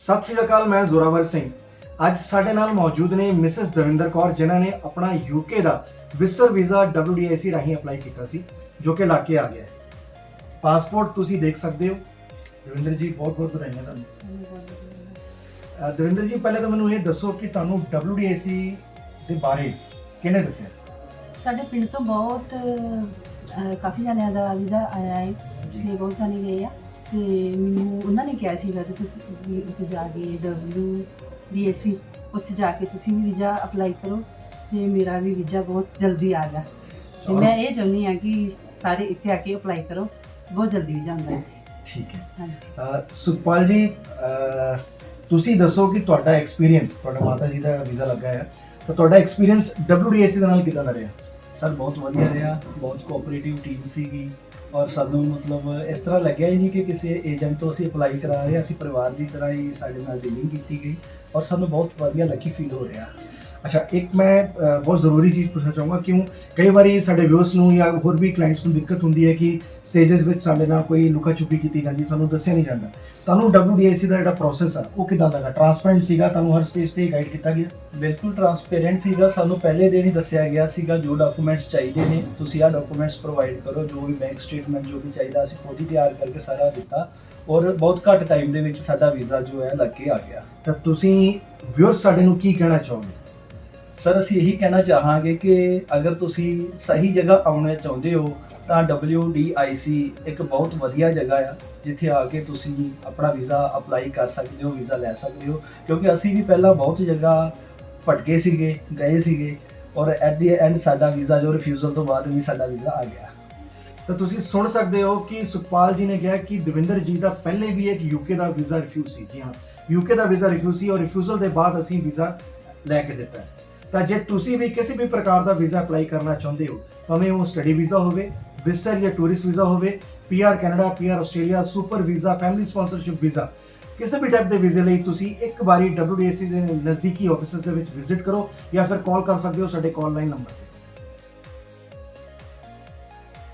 ਸਤਿ ਸ਼੍ਰੀ ਅਕਾਲ ਮੈਂ ਜ਼ੋਰਾਵਰ ਸਿੰਘ। ਅੱਜ ਸਾਡੇ ਨਾਲ ਮੌਜੂਦ ਨੇ ਮਿਸਿਸ ਦਵਿੰਦਰ ਕੌਰ ਜਿਨ੍ਹਾਂ ਨੇ ਆਪਣਾ ਯੂਕੇ ਦਾ ਵਿਜ਼ਟਰ ਵੀਜ਼ਾ WDIC ਰਾਹੀਂ ਅਪਲਾਈ ਕੀਤਾ ਸੀ ਜੋ ਕਿ ਲੱਗ ਕੇ ਆ ਗਿਆ ਹੈ। ਪਾਸਪੋਰਟ ਤੁਸੀਂ ਦੇਖ ਸਕਦੇ ਹੋ। ਦਵਿੰਦਰ ਜੀ ਬਹੁਤ ਬਹੁਤ ਵਧਾਈਆਂ ਤੁਹਾਨੂੰ। ਦਵਿੰਦਰ ਜੀ ਪਹਿਲੇ ਤਾਂ ਮੈਨੂੰ ਇਹ ਦੱਸੋ ਕਿ ਤੁਹਾਨੂੰ WDIC ਦੇ ਬਾਰੇ ਕਿਹਨੇ ਦੱਸਿਆ? ਸਾਡੇ ਪਿੰਡ ਤੋਂ ਬਹੁਤ ਅਹ, ਕਾਫੀ ਜਣਿਆਂ ਦਾ ਵੀਜ਼ਾ ਆਇਆ ਹੈ ਤੇ ਬਹੁਤ ਜਾਣੇ ਗਏ ਆ। ਤੇ ਮੈਨੂੰ ਉਹਨਾਂ ਨੇ ਕਿਹਾ ਸੀਗਾ ਕਿ ਤੁਸੀਂ ਵੀ ਉੱਥੇ ਜਾ ਕੇ ਡਬਲਯੂ ਬੀਐਸਸੀ ਉੱਥੇ ਜਾ ਕੇ ਤੁਸੀਂ ਵੀ ਵੀਜ਼ਾ ਅਪਲਾਈ ਕਰੋ ਤੇ ਮੇਰਾ ਵੀ ਵੀਜ਼ਾ ਬਹੁਤ ਜਲਦੀ ਆ ਗਿਆ। ਤੇ ਮੈਂ ਇਹ ਚਾਹੁੰਦੀ ਆ ਕਿ ਸਾਰੇ ਇੱਥੇ ਆ ਕੇ ਅਪਲਾਈ ਕਰੋ ਬਹੁਤ ਜਲਦੀ ਵੀਜ਼ਾ ਆਉਂਦਾ ਹੈ। ਠੀਕ ਹੈ। ਹਾਂਜੀ। ਅਹ ਸੁਖਪਾਲ ਜੀ ਅਹ ਤੁਸੀਂ ਦੱਸੋ ਕਿ ਤੁਹਾਡਾ ਐਕਸਪੀਰੀਅੰਸ ਤੁਹਾਡਾ ਮਾਤਾ ਜੀ ਦਾ ਵੀਜ਼ਾ ਲੱਗਾ ਹੈ ਤਾਂ ਤੁਹਾਡਾ ਐਕਸਪੀਰੀਅੰਸ WDIC ਦੇ ਨਾਲ ਕਿਦਾਂ ਦਾ ਰਿਹਾ? ਸਰ ਬਹੁਤ ਵਧੀਆ ਰਿਹਾ, ਬਹੁਤ ਕੋਆਪਰੇਟਿਵ ਟੀਮ ਸੀਗੀ ਔਰ ਸਾਨੂੰ ਮਤਲਬ ਇਸ ਤਰ੍ਹਾਂ ਲੱਗਿਆ ਹੀ ਨਹੀਂ ਕਿ ਕਿਸੇ ਏਜੰਟ ਤੋਂ ਅਸੀਂ ਅਪਲਾਈ ਕਰਾ ਰਹੇ ਹਾਂ, ਅਸੀਂ ਪਰਿਵਾਰ ਦੀ ਤਰ੍ਹਾਂ ਹੀ ਸਾਡੇ ਨਾਲ ਡੀਲਿੰਗ ਕੀਤੀ ਗਈ ਔਰ ਸਾਨੂੰ ਬਹੁਤ ਵਧੀਆ ਲੱਕੀ ਫੀਲ ਹੋ ਰਿਹਾ। ਅੱਛਾ ਇੱਕ ਮੈਂ ਬਹੁਤ ਜ਼ਰੂਰੀ ਚੀਜ਼ ਪੁੱਛਣਾ ਚਾਹੂੰਗਾ ਕਿਉਂ ਕਈ ਵਾਰੀ ਸਾਡੇ ਵਿਊਅਰਸ ਨੂੰ ਜਾਂ ਹੋਰ ਵੀ ਕਲਾਇੰਟਸ ਨੂੰ ਦਿੱਕਤ ਹੁੰਦੀ ਹੈ ਕਿ ਸਟੇजेस ਵਿੱਚ ਸਾਡੇ ਨਾਲ ਕੋਈ ਲੁਕਾ ਛੁਪੀ ਕੀਤੀ ਜਾਂਦੀ ਸਾਨੂੰ ਦੱਸਿਆ ਨਹੀਂ ਜਾਂਦਾ ਤੁਹਾਨੂੰ WDIC ਦਾ ਜਿਹੜਾ ਪ੍ਰੋਸੈਸ ਆ ਉਹ ਕਿਦਾਂ ਲੱਗਾ ਟਰਾਂਸਪੇਰੈਂਟ ਸੀਗਾ ਤੁਹਾਨੂੰ ਹਰ ਸਟੇਜ ਤੇ ਗਾਈਡ ਕੀਤਾ ਗਿਆ ਬਿਲਕੁਲ ਟਰਾਂਸਪੇਰੈਂਟ ਸੀਗਾ ਸਾਨੂੰ ਪਹਿਲੇ ਦਿਨ ਹੀ ਦੱਸਿਆ ਗਿਆ ਸੀਗਾ ਜੋ ਡਾਕੂਮੈਂਟਸ ਚਾਹੀਦੇ ਨੇ ਤੁਸੀਂ ਆਹ ਡਾਕੂਮੈਂਟਸ ਪ੍ਰੋਵਾਈਡ ਕਰੋ ਜੋ ਵੀ ਬੈਂਕ ਸਟੇਟਮੈਂਟ ਜੋ ਵੀ ਚਾਹੀਦਾ ਅਸੀਂ ਖੁਦ ਹੀ ਤਿਆਰ ਕਰਕੇ ਸਾਰਾ ਦਿੱਤਾ ਔਰ ਬਹੁਤ ਘੱਟ ਟਾਈਮ ਦੇ ਵਿੱਚ ਸਾਡਾ ਵੀਜ਼ਾ ਜੋ ਹੈ ਲੱਗ ਕੇ ਆ ਗਿਆ ਤਾਂ ਤੁਸੀਂ ਵਿਊਅਰਸ ਸਾਡੇ ਨੂੰ ਕੀ ਕਹਿਣਾ ਚਾਹੋਗੇ ਸਰ, ਅਸੀਂ ਇਹੀ ਕਹਿਣਾ ਚਾਹਾਂਗੇ ਕਿ ਅਗਰ ਤੁਸੀਂ ਸਹੀ ਜਗ੍ਹਾ ਆਉਣਾ ਚਾਹੁੰਦੇ ਹੋ, ਤਾਂ WDIC ਇੱਕ ਬਹੁਤ ਵਧੀਆ ਜਗ੍ਹਾ ਆ, ਜਿੱਥੇ ਆ ਕੇ ਤੁਸੀਂ ਆਪਣਾ ਵੀਜ਼ਾ ਅਪਲਾਈ ਕਰ ਸਕਦੇ ਹੋ, ਵੀਜ਼ਾ ਲੈ ਸਕਦੇ ਹੋ। ਕਿਉਂਕਿ ਅਸੀਂ ਵੀ ਪਹਿਲਾਂ ਬਹੁਤ ਜਗ੍ਹਾ ਭਟਕੇ ਸੀਗੇ, ਗਏ ਸੀਗੇ, ਔਰ ਐਟ ਦੀ ਐਂਡ ਸਾਡਾ ਵੀਜ਼ਾ, ਜੋ ਰਿਫਿਊਜ਼ਲ ਤੋਂ ਬਾਅਦ ਵੀ ਸਾਡਾ ਵੀਜ਼ਾ ਆ ਗਿਆ। ਤਾਂ ਤੁਸੀਂ ਸੁਣ ਸਕਦੇ ਹੋ ਕਿ ਸੁਖਪਾਲ ਜੀ ਨੇ ਕਿਹਾ ਕਿ ਦਵਿੰਦਰ ਜੀ ਦਾ ਪਹਿਲੇ ਵੀ ਇੱਕ ਯੂਕੇ ਦਾ ਵੀਜ਼ਾ ਰਿਫਿਊਜ਼ ਸੀ। ਜੀ ਹਾਂ ਯੂਕੇ ਦਾ ਵੀਜ਼ਾ ਰਿਫਿਊਜ਼ ਸੀ, ਔਰ ਰਿਫਿਊਜ਼ਲ ਦੇ ਬਾਅਦ ਅਸੀਂ ਵੀਜ਼ਾ ਲੈ ਕੇ ਦਿੱਤਾ। ਤਾਂ ਜੇ ਤੁਸੀਂ ਵੀ ਕਿਸੇ ਵੀ ਪ੍ਰਕਾਰ ਦਾ ਵੀਜ਼ਾ ਅਪਲਾਈ ਕਰਨਾ ਚਾਹੁੰਦੇ ਹੋ, ਭਾਵੇਂ ਉਹ ਸਟੱਡੀ ਵੀਜ਼ਾ ਹੋਵੇ, ਵਿਜ਼ਟਰ ਜਾਂ ਟੂਰਿਸਟ ਵੀਜ਼ਾ ਹੋਵੇ PR Canada PR Australia, super visa, family sponsorship visa, ਕਿਸੇ ਵੀ ਟਾਈਪ ਦੇ ਵੀਜ਼ੇ ਲਈ ਤੁਸੀਂ ਇੱਕ ਵਾਰੀ WDAC ਦੇ ਨਜ਼ਦੀਕੀ ਆਫਿਸਿਸ ਦੇ ਵਿੱਚ ਵਿਜ਼ਿਟ ਕਰੋ ਜਾਂ ਫਿਰ ਕਾਲ ਕਰ ਸਕਦੇ ਹੋ ਸਾਡੇ ਕਾਲ ਲਾਈਨ ਨੰਬਰ ਤੇ।